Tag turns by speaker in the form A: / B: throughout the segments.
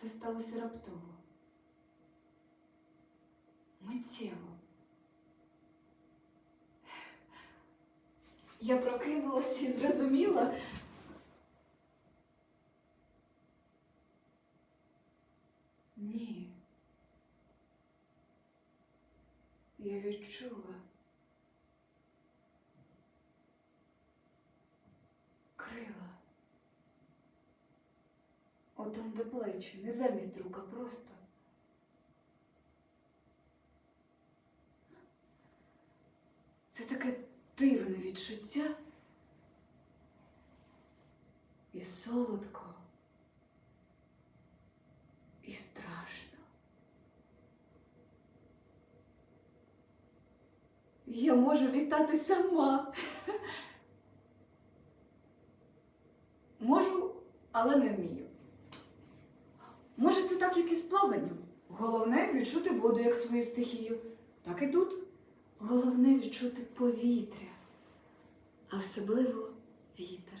A: Це сталося раптово. Миттєво. Я прокинулася і зрозуміла. Ні. Я відчула. Крила. Отам де плечі, не замість рук, а просто. Це таке дивне відчуття. І солодко, і страшно. Я можу літати сама. Можу, але не вмію. Може, це так, як і з плаванням. Головне відчути воду як свою стихію. Так і тут. Головне відчути повітря, а особливо вітер.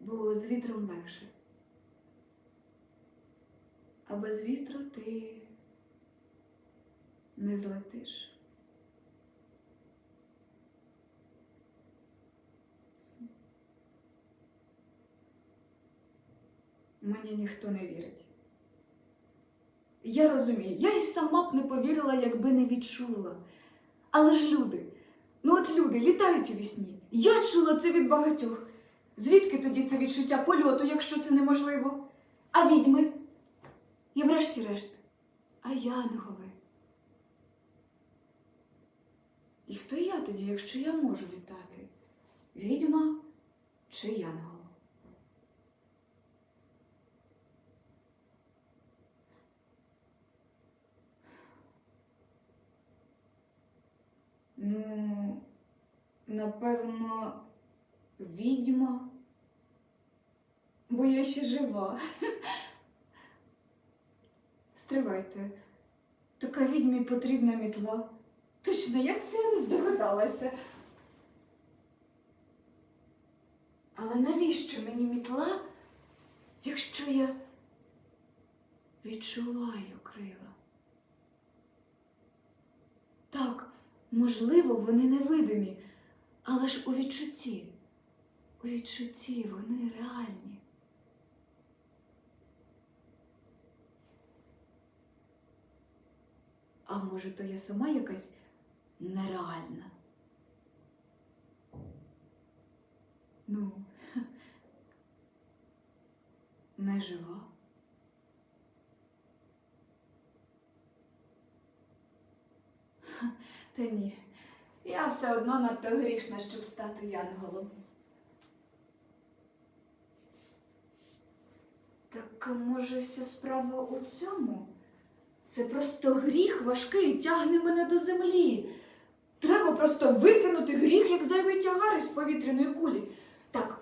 A: Бо з вітром легше. А без вітру ти не злетиш. Мені ніхто не вірить. Я розумію, я й сама б не повірила, якби не відчула. Але ж люди, ну от люди літають у вісні. Я чула це від багатьох. Звідки тоді це відчуття польоту, якщо це неможливо? А відьми? І врешті-решт, а янголи? І хто я тоді, якщо я можу літати? Відьма чи янгол? Ну, напевно, відьма, бо я ще жива. Стривайте, така відьмі потрібна мітла. Точно, як це я не здогадалася? Але навіщо мені мітла, якщо я відчуваю крила? Так, можливо, вони невидимі, але ж у відчутті, у відчутті вони реальні. А може, то я сама якась нереальна? Ну, не жива. Та ні, я все одно надто грішна, щоб стати янголом. Так може вся справа у цьому? Це просто гріх важкий тягне мене до землі. Треба просто викинути гріх, як зайвий тягар із повітряної кулі. Так,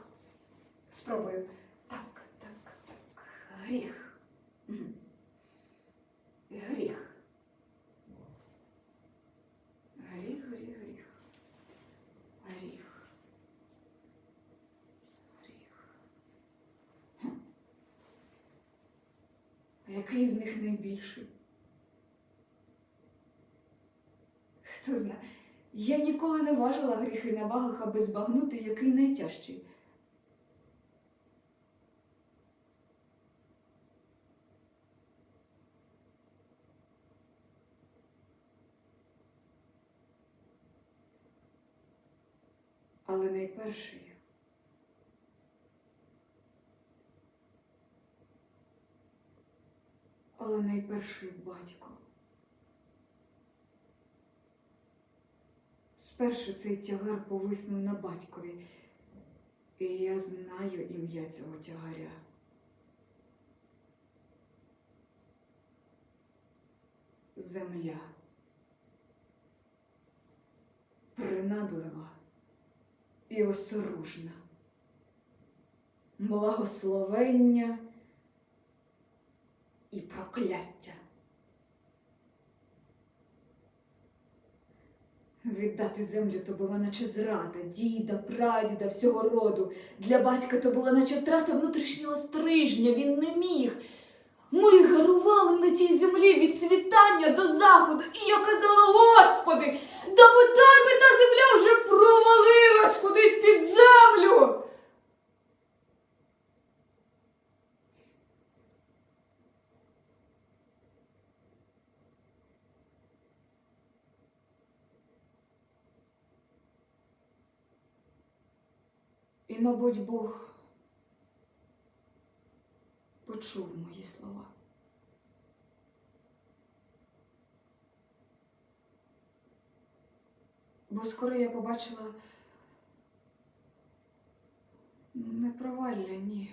A: спробую. Так, так, так. Гріх. Мгм. Гріх. Гріх, гріх, гріх. Гріх. Гріх. Хм. А який з них найбільший? Хто знає, я ніколи не важила гріхи на вагах, аби збагнути, який найтяжчий. Але найперший. Але найперший батько. Спершу цей тягар повиснув на батькові, і я знаю ім'я цього тягаря. Земля. Принадлива і осоружна. Благословення і прокляття. Віддати землю то була наче зрада, діда, прадіда, всього роду. Для батька то була наче втрата внутрішнього стрижня, він не міг. Ми гарували на тій землі від світання до заходу, і я казала, Господи, да бодай би та земля вже провалилась кудись під землю. І, мабуть, Бог почув мої слова. Бо скоро я побачила не провалля, ні.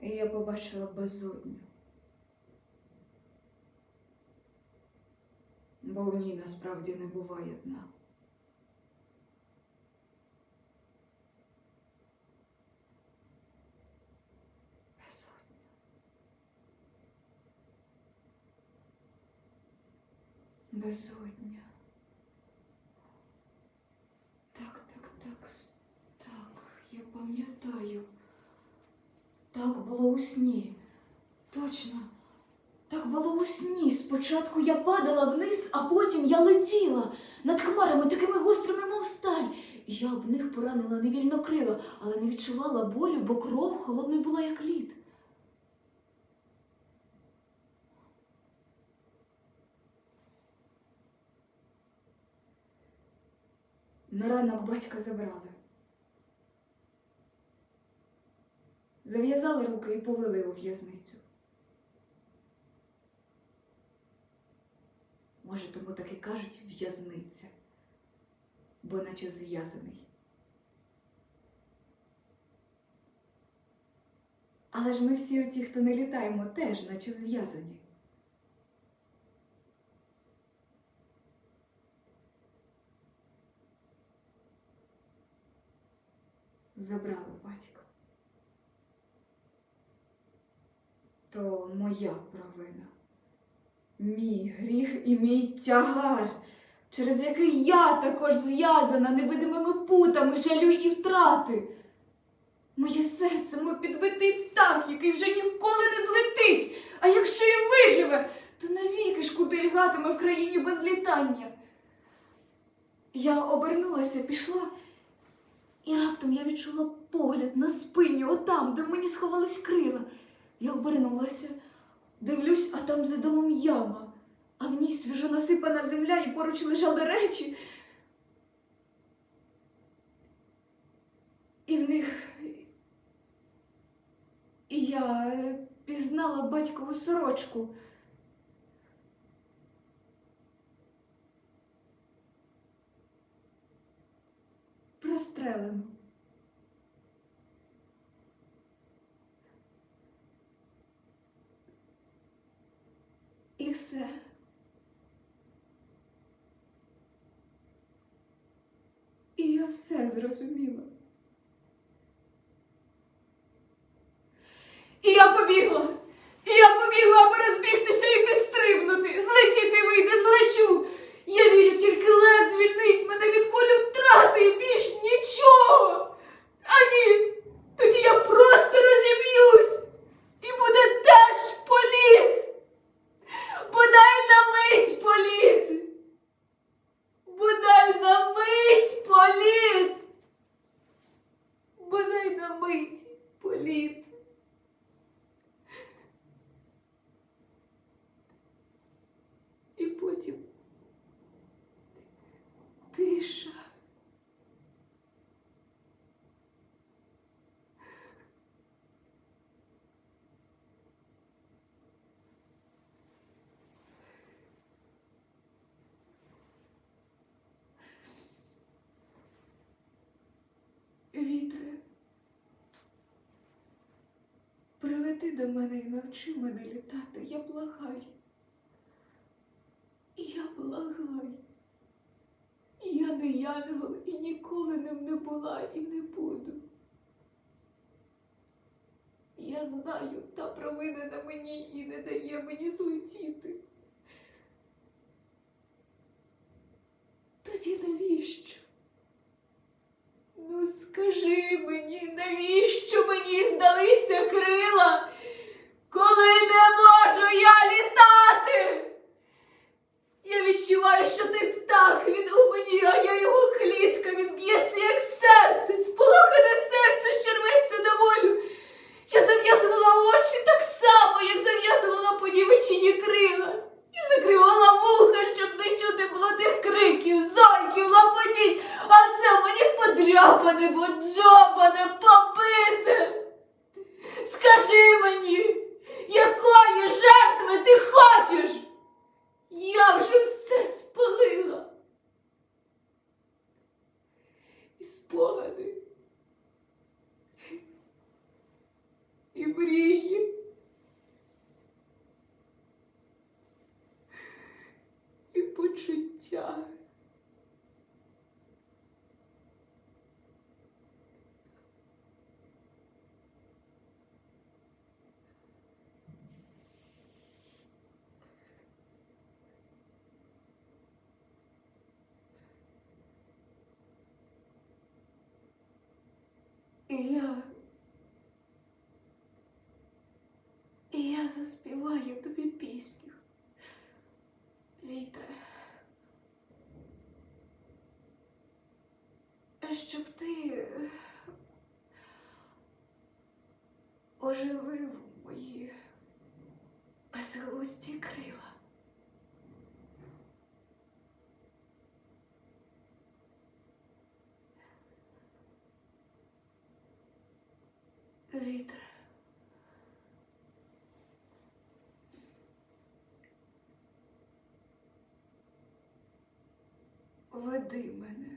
A: І я побачила безодню. бо в ній насправді не буває дна. Безодня. Безодня. Так, так, так, с- так, я пам'ятаю. Так було у сні. Точно. Так було у сні. Спочатку я падала вниз, а потім я летіла над хмарами такими гострими, мов сталь. І я об них поранила невільно крила, але не відчувала болю, бо кров холодною була, як лід. На ранок батька забрали. Зав'язали руки і повели у в'язницю. Може, тому так і кажуть в'язниця, бо наче зв'язаний. Але ж ми всі оті, хто не літаємо, теж наче зв'язані. Забрали батька. То моя провина мій гріх і мій тягар, через який я також зв'язана невидимими путами жалю і втрати. Моє серце, мов підбитий птах, який вже ніколи не злетить, а якщо і виживе, то навіки шкутильгатиме в країні без літання. Я обернулася, пішла, і раптом я відчула погляд на спині, отам, де мені сховались крила. Я обернулася. Дивлюсь, а там за домом яма, а в ній свіжо насипана земля і поруч лежали речі. І в них. І я е, пізнала батькову сорочку. Прострелену. Все. І я все зрозуміла. вітре. Прилети до мене і навчи мене літати, я благаю. Я благаю. Я не янгол і ніколи ним не була і не буду. Я знаю, та провина на мені і не дає мені злетіти. І я. І я заспіваю тобі пісню. Вітре. Щоб ти оживив мої безглузді крила. вітер. Веди мене.